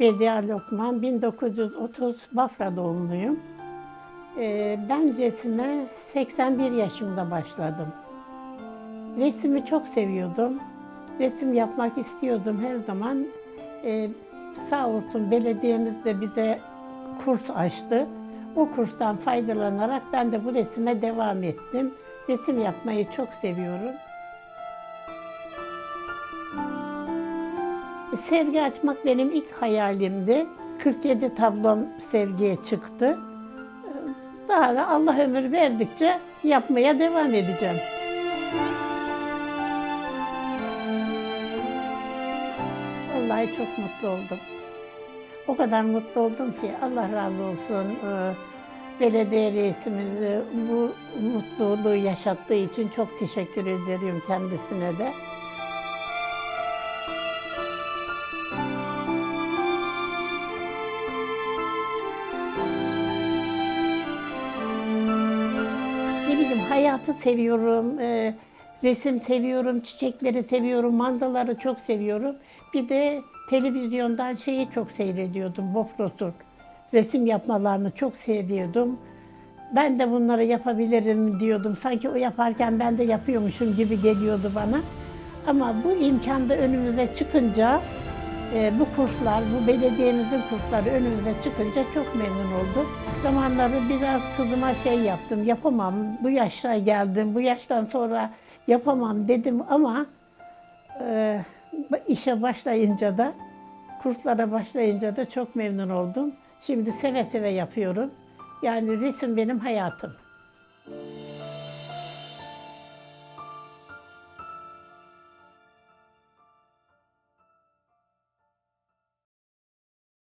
Vedia Lokman, 1930 Bafra doğumluyum. Ee, ben resime 81 yaşımda başladım. Resimi çok seviyordum. Resim yapmak istiyordum her zaman. Ee, sağ olsun belediyemiz de bize kurs açtı. O kurstan faydalanarak ben de bu resime devam ettim. Resim yapmayı çok seviyorum. Sergi açmak benim ilk hayalimdi. 47 tablom sergiye çıktı. Daha da Allah ömür verdikçe yapmaya devam edeceğim. Vallahi çok mutlu oldum. O kadar mutlu oldum ki Allah razı olsun. Ee, Belediye reisimiz bu mutluluğu yaşattığı için çok teşekkür ederim kendisine de. Bileyim hayatı seviyorum, e, resim seviyorum, çiçekleri seviyorum, mandaları çok seviyorum. Bir de televizyondan şeyi çok seyrediyordum, Bofros'un resim yapmalarını çok seviyordum. Ben de bunları yapabilirim diyordum. Sanki o yaparken ben de yapıyormuşum gibi geliyordu bana. Ama bu imkan da önümüze çıkınca, bu kurslar, bu belediyemizin kursları önümüze çıkınca çok memnun oldum. Zamanları biraz kızıma şey yaptım, yapamam, bu yaşta geldim, bu yaştan sonra yapamam dedim ama e, işe başlayınca da, kurslara başlayınca da çok memnun oldum. Şimdi seve seve yapıyorum. Yani resim benim hayatım.